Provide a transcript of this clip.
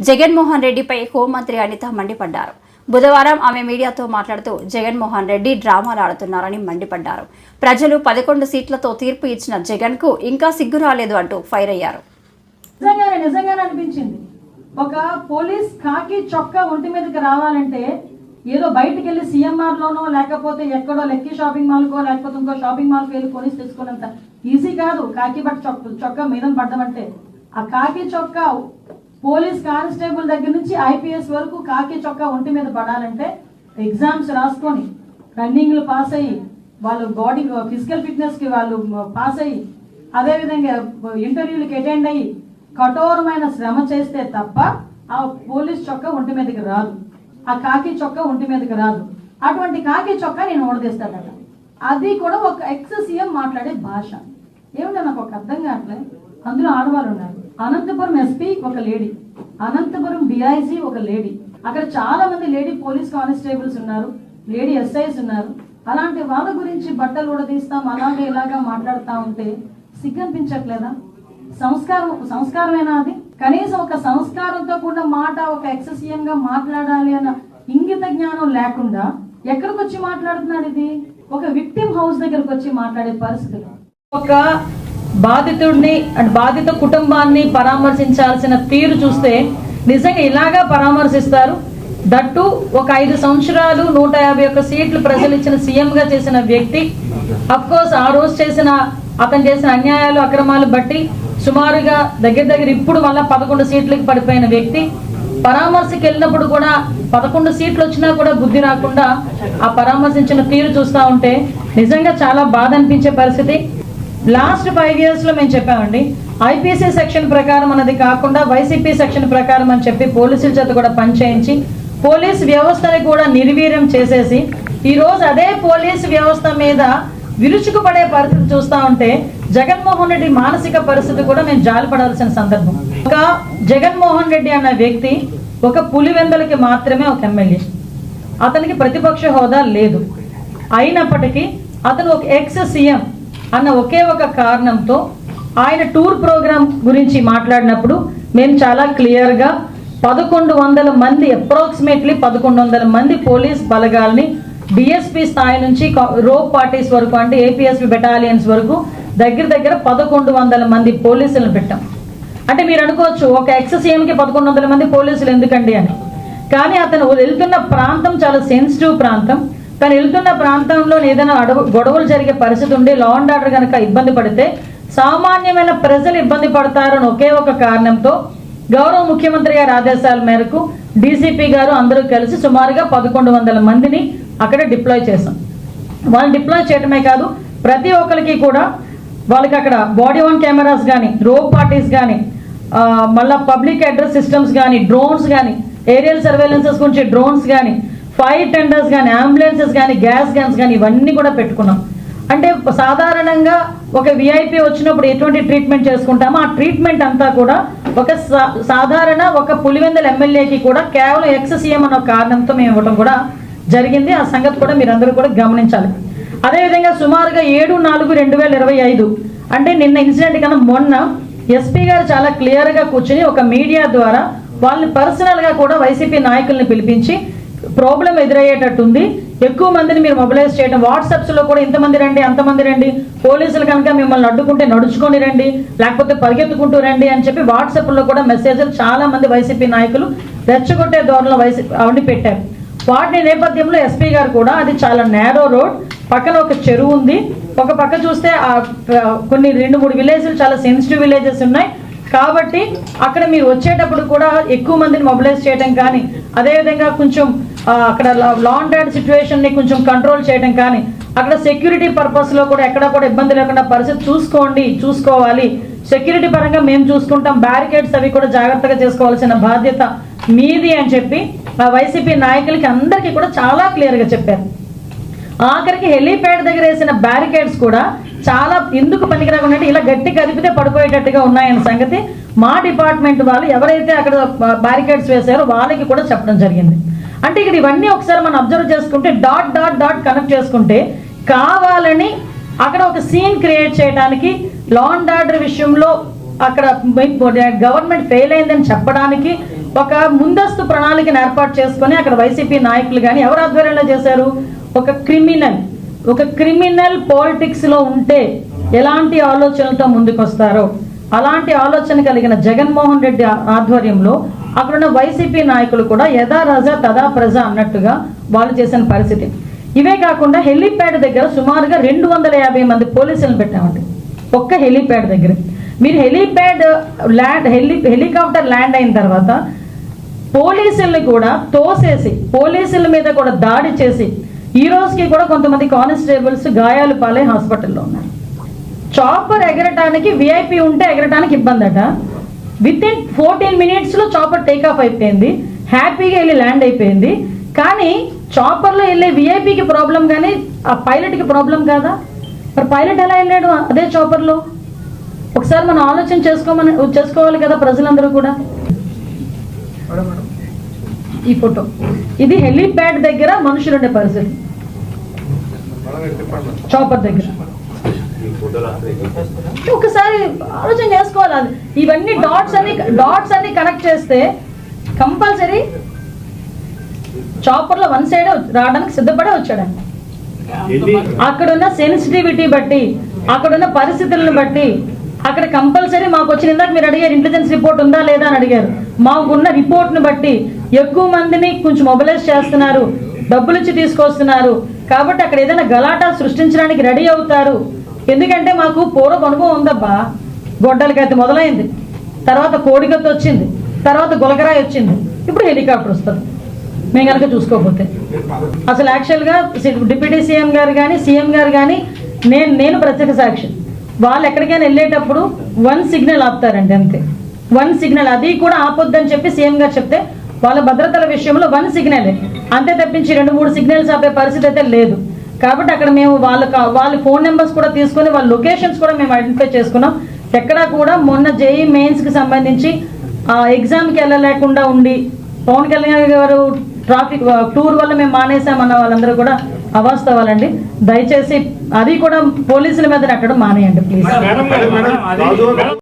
జగన్మోహన్ రెడ్డిపై హోంమంత్రి అనిత మండిపడ్డారు. బుధవారం ఆమె మీడియాతో మాట్లాడుతూ జగన్మోహన్ రెడ్డి డ్రామాలు ఆడుతున్నారని మండిపడ్డారు. ప్రజలు పదకొండు సీట్లతో తీర్పు ఇచ్చిన జగన్కు ఇంకా సిగ్గు రాలేదు అంటూ ఫైర్ అయ్యారు. నిజంగానే నిజంగానే అనిపించింది. ఒక పోలీస్ కాకి చొక్కా ఒంటి మీదకి రావాలంటే ఏదో బయటికి వెళ్ళి సిఎంఆర్ లోనో లేకపోతే ఎక్కడో లెక్కి షాపింగ్ మాల్కో లేకపోతే ఇంకో షాపింగ్ మాల్కి వెళ్ళి కొనిసి తెచ్చుకున్నంత ఈజీ కాదు. కాకి బట్ చొక్క చొక్కా మీద పడ్డమంటే ఆ కాకి చొక్కా పోలీస్ కానిస్టేబుల్ దగ్గర నుంచి ఐపీఎస్ వరకు కాకి చొక్కా ఒంటి మీద పడాలంటే ఎగ్జామ్స్ రాసుకొని రన్నింగ్లు పాస్ అయ్యి వాళ్ళు బాడీ ఫిజికల్ ఫిట్నెస్కి వాళ్ళు పాస్ అయ్యి అదేవిధంగా ఇంటర్వ్యూలకు అటెండ్ అయ్యి కఠోరమైన శ్రమ చేస్తే తప్ప ఆ పోలీస్ చొక్కా ఒంటి మీదకి రాదు. ఆ కాకి చొక్కా ఒంటి మీదకి రాదు. అటువంటి కాకి చొక్కా నేను ఓడదీస్తాడట అది కూడా ఒక ఎక్స్ సీఎం మాట్లాడే భాష. ఏమిటో నాకు ఒక అర్థం కావట్లేదు అందులో ఆడవాళ్ళు ఉన్నారు. అనంతపురం ఎస్పీ ఒక లేడీ అనంతపురం డిఐజీ ఒక లేడీ అక్కడ చాలా మంది లేడీ పోలీస్ కానిస్టేబుల్స్ ఉన్నారు లేడీ ఎస్ఐస్ ఉన్నారు. అలాంటి వాళ్ళ గురించి బట్టలు కూడా తీస్తాం అలాగే ఇలాగా మాట్లాడుతూ ఉంటే సిగ్గనిపించట్లేదా? సంస్కారం సంస్కారమేనా అది? కనీసం ఒక సంస్కారంతో కూడిన మాట ఒక ఎక్స్గా మాట్లాడాలి అన్న ఇంగిత జ్ఞానం లేకుండా ఎక్కడికి వచ్చి మాట్లాడుతున్నాడు ఇది? ఒక విక్టిమ్ హౌస్ దగ్గరకు వచ్చి మాట్లాడే పరిస్థితులు. ఒక బాధితుడిని అండ్ బాధిత కుటుంబాన్ని పరామర్శించాల్సిన తీరు చూస్తే నిజంగా ఇలాగా పరామర్శిస్తారు. దట్టు ఒక ఐదు సంవత్సరాలు నూట యాభై ఒక్క సీట్లు ప్రజలు ఇచ్చిన సీఎంగా చేసిన వ్యక్తి అఫ్ కోర్స్ ఆ రోజు చేసిన అతను చేసిన అన్యాయాలు అక్రమాలు బట్టి సుమారుగా దగ్గర దగ్గర ఇప్పుడు మళ్ళా పదకొండు సీట్లకి పడిపోయిన వ్యక్తి పరామర్శకి వెళ్ళినప్పుడు కూడా పదకొండు సీట్లు వచ్చినా కూడా బుద్ధి రాకుండా ఆ పరామర్శించిన తీరు చూస్తూ ఉంటే నిజంగా చాలా బాధ అనిపించే పరిస్థితి. లాస్ట్ ఫైవ్ ఇయర్స్లో మేము చెప్పామండి ఐపీసీ సెక్షన్ ప్రకారం అన్నది కాకుండా వైసీపీ సెక్షన్ ప్రకారం అని చెప్పి పోలీసుల చేత కూడా పనిచేయించి పోలీస్ వ్యవస్థని కూడా నిర్వీర్యం చేసేసి ఈరోజు అదే పోలీస్ వ్యవస్థ మీద విరుచుకుపడే పరిస్థితి చూస్తా ఉంటే జగన్మోహన్ రెడ్డి మానసిక పరిస్థితి కూడా మేము జాలిపడాల్సిన సందర్భం. ఒక జగన్మోహన్ రెడ్డి అన్న వ్యక్తి ఒక పులివెందలకి మాత్రమే ఒక ఎమ్మెల్యే. అతనికి ప్రతిపక్ష హోదా లేదు. అయినప్పటికీ అతను ఒక ఎక్స్ సీఎం అన్న ఒకే ఒక కారణంతో ఆయన టూర్ ప్రోగ్రాం గురించి మాట్లాడినప్పుడు మేము చాలా క్లియర్గా పదకొండు వందల మంది అప్రాక్సిమేట్లీ పదకొండు వందల మంది పోలీస్ బలగాల్ని డిఎస్పి స్థాయి నుంచి రోప్ పార్టీస్ వరకు అంటే ఏపీఎస్పి బెటాలియన్స్ వరకు దగ్గర దగ్గర పదకొండు వందల మంది పోలీసులను పెట్టాం. అంటే మీరు అనుకోవచ్చు ఒక ఎక్స్ సీఎంకి పదకొండు వందల మంది పోలీసులు ఎందుకండి అని. కానీ అతను వెళ్తున్న ప్రాంతం చాలా సెన్సిటివ్ ప్రాంతం. తను వెళ్తున్న ప్రాంతంలో ఏదైనా అడవు గొడవలు జరిగే పరిస్థితి ఉండి లా అండ్ ఆర్డర్ కనుక ఇబ్బంది పడితే సామాన్యమైన ప్రజలు ఇబ్బంది పడతారని ఒకే ఒక కారణంతో గౌరవ ముఖ్యమంత్రి గారి ఆదేశాల మేరకు డీసీపీ గారు అందరూ కలిసి సుమారుగా పదకొండు వందల మందిని అక్కడ డిప్లాయ్ చేశాం. వాళ్ళు డిప్లాయ్ చేయటమే కాదు ప్రతి ఒక్కరికి కూడా వాళ్ళకి అక్కడ బాడీ వన్ కెమెరాస్ కానీ రోప్ పార్టీస్ కానీ మళ్ళీ పబ్లిక్ అడ్రస్ సిస్టమ్స్ కానీ డ్రోన్స్ కానీ ఏరియల్ సర్వేలెన్సెస్ గురించి డ్రోన్స్ కానీ ఫైర్ టెండర్స్ కానీ అంబులెన్సెస్ కానీ గ్యాస్ గన్స్ కానీ ఇవన్నీ కూడా పెట్టుకున్నాం. అంటే సాధారణంగా ఒక విఐపి వచ్చినప్పుడు ఎటువంటి ట్రీట్మెంట్ చేసుకుంటామో ఆ ట్రీట్మెంట్ అంతా కూడా ఒక సా- సాధారణ ఒక పులివెందల ఎమ్మెల్యేకి కూడా కేవలం ఎక్స్ సీఎం అన్న కారణంతో మేము ఇవ్వడం కూడా జరిగింది. ఆ సంగతి కూడా మీరందరూ కూడా గమనించాలి. అదేవిధంగా సుమారుగా ఏడు నాలుగు రెండు వేల ఇరవై ఐదు అంటే నిన్న ఇన్సిడెంట్ కన్నా మొన్న ఎస్పీ గారు చాలా క్లియర్గా కూర్చుని ఒక మీడియా ద్వారా వాళ్ళని పర్సనల్గా కూడా వైసీపీ నాయకుల్ని పిలిపించి ప్రాబ్లం ఎదురయ్యేటట్టుంది. ఎక్కువ మందిని మీరు మొబిలైజ్ చేయడం వాట్సాప్స్లో కూడా ఇంతమంది రండి అంతమంది రండి పోలీసులు కనుక మిమ్మల్ని అడ్డుకుంటే నడుచుకొని రండి లేకపోతే పరిగెత్తుకుంటూ రండి అని చెప్పి వాట్సాప్లో కూడా మెసేజ్లు చాలా మంది వైసీపీ నాయకులు రెచ్చగొట్టే ధోరణిలో వైసీపీ అవన్నీ పెట్టారు. వాటి నేపథ్యంలో ఎస్పీ గారు కూడా అది చాలా నేరో రోడ్ పక్కన ఒక చెరువు ఉంది. ఒక పక్క చూస్తే ఆ కొన్ని రెండు మూడు విలేజ్లు చాలా సెన్సిటివ్ విలేజెస్ ఉన్నాయి. కాబట్టి అక్కడ మీరు వచ్చేటప్పుడు కూడా ఎక్కువ మందిని మొబిలైజ్ చేయడం కానీ అదేవిధంగా కొంచెం అక్కడ లా సిచ్యువేషన్ని ని కొంచెం కంట్రోల్ చేయడం కానీ అక్కడ సెక్యూరిటీ పర్పస్లో కూడా ఎక్కడ కూడా ఇబ్బంది లేకుండా పరిస్థితి చూసుకోండి చూసుకోవాలి. సెక్యూరిటీ పరంగా మేము చూసుకుంటాం బ్యారికేడ్స్ అవి కూడా జాగ్రత్తగా చేసుకోవాల్సిన బాధ్యత మీది అని చెప్పి ఆ వైసీపీ నాయకులకి అందరికీ కూడా చాలా క్లియర్గా చెప్పారు. ఆఖరికి హెలీప్యాడ్ దగ్గర వేసిన బ్యారికేడ్స్ కూడా చాలా ఎందుకు పనికిరాకుండా ఇలా గట్టి కదిపితే పడిపోయేటట్టుగా ఉన్నాయన్న సంగతి మా డిపార్ట్మెంట్ వాళ్ళు ఎవరైతే అక్కడ బ్యారికేడ్స్ వేశారో వాళ్ళకి కూడా చెప్పడం జరిగింది. అంటే ఇక్కడ ఇవన్నీ ఒకసారి మనం అబ్జర్వ్ చేసుకుంటే డాట్ డాట్ డాట్ కనెక్ట్ చేసుకుంటే కావాలని అక్కడ ఒక సీన్ క్రియేట్ చేయడానికి లా అండ్ ఆర్డర్ విషయంలో అక్కడ గవర్నమెంట్ ఫెయిల్ అయిందని చెప్పడానికి ఒక ముందస్తు ప్రణాళికను ఏర్పాటు చేసుకొని అక్కడ వైసీపీ నాయకులు కానీ ఎవరు ఆధ్వర్యంలో చేశారు? ఒక క్రిమినల్ ఒక క్రిమినల్ పాలిటిక్స్లో ఉంటే ఎలాంటి ఆలోచనలతో ముందుకొస్తారో అలాంటి ఆలోచన కలిగిన జగన్మోహన్ రెడ్డి ఆధ్వర్యంలో అక్కడున్న వైసీపీ నాయకులు కూడా యథా రజ తదా ప్రజ అన్నట్టుగా వాళ్ళు చేసిన పరిస్థితి. ఇవే కాకుండా హెలీప్యాడ్ దగ్గర సుమారుగా రెండు వందల యాభై మంది పోలీసులను పెట్టామండి. ఒక్క హెలీప్యాడ్ దగ్గర. మీరు helipad land heli helicopter land అయిన తర్వాత పోలీసుల్ని కూడా తోసేసి పోలీసుల మీద కూడా దాడి చేసి ఈ రోజుకి కూడా కొంతమంది కానిస్టేబుల్స్ గాయాలు పాలై హాస్పిటల్లో ఉన్నారు. చాపర్ ఎగరటానికి విఐపి ఉంటే ఎగరటానికి ఇబ్బంది అట విత్ ఇన్ ఫోర్టీన్ మినిట్స్లో చాపర్ టేక్ ఆఫ్ అయిపోయింది. హ్యాపీగా వెళ్ళి ల్యాండ్ అయిపోయింది. కానీ చాపర్లో వెళ్ళే విఐపికి ప్రాబ్లం కానీ ఆ పైలట్కి ప్రాబ్లం కాదా? మరి పైలట్ ఎలా వెళ్ళాడు అదే చాపర్లో ఒకసారి మనం ఆలోచన చేసుకోమని చేసుకోవాలి కదా ప్రజలందరూ కూడా. ఈ ఫోటో ఇది హెలిప్యాడ్ దగ్గర మనుషులు ఉండే పరిస్థితి చాపర్ దగ్గర. ఒకసారి ఆలోచన చేసుకోవాలి ఇవన్నీ డాట్స్ అన్ని డాట్స్ అన్ని కనెక్ట్ చేస్తే కంపల్సరీ చాపర్లో వన్ సైడ్ రావడానికి సిద్ధపడే వచ్చాడండి అక్కడున్న సెన్సిటివిటీ బట్టి అక్కడున్న పరిస్థితులను బట్టి అక్కడ కంపల్సరీ మాకు వచ్చిన ఇందాక మీరు అడిగారు ఇంటెలిజెన్స్ రిపోర్ట్ ఉందా లేదా అని అడిగారు. మాకున్న రిపోర్ట్ను బట్టి ఎక్కువ మందిని కొంచెం మొబిలైజ్ చేస్తున్నారు డబ్బులు ఇచ్చి తీసుకొస్తున్నారు. కాబట్టి అక్కడ ఏదైనా గలాటా సృష్టించడానికి రెడీ అవుతారు. ఎందుకంటే మాకు పూర్వపు అనుభవం ఉందబ్బా. గొడ్డలకైతే మొదలైంది. తర్వాత కోడికత్తి వచ్చింది. తర్వాత గులకరాయి వచ్చింది. ఇప్పుడు హెలికాప్టర్ వస్తుంది. మేము కనుక చూసుకోకపోతే. అసలు యాక్చువల్గా డిప్యూటీ సీఎం గారు కానీ సీఎం గారు కానీ నేను నేను ప్రత్యేక సాక్షి. వాళ్ళు ఎక్కడికైనా వెళ్ళేటప్పుడు వన్ సిగ్నల్ ఆపుతారండి అంతే. వన్ సిగ్నల్ అది కూడా ఆపొద్దని చెప్పి సీఎం గారు చెప్తే వాళ్ళ భద్రతల విషయంలో వన్ సిగ్నల్ అంతే తప్పించి రెండు మూడు సిగ్నల్స్ ఆపే పరిస్థితి అయితే లేదు. కాబట్టి అక్కడ మేము వాళ్ళ కా- వాళ్ళ ఫోన్ నెంబర్స్ కూడా తీసుకొని వాళ్ళ లొకేషన్స్ కూడా మేము ఐడెంటిఫై చేసుకున్నాం. ఎక్కడా కూడా మొన్న జేఈ మెయిన్స్కి సంబంధించి ఆ ఎగ్జామ్కి వెళ్ళలేకుండా ఉండి పవన్ కళ్యాణ్ గారు ట్రాఫిక్ టూర్ వల్ల మేము మానేసామన్న వాళ్ళందరూ కూడా అవాస్తవాలండి. దయచేసి అది కూడా పోలీసుల మీద నెట్టడం మానేయండి ప్లీజ్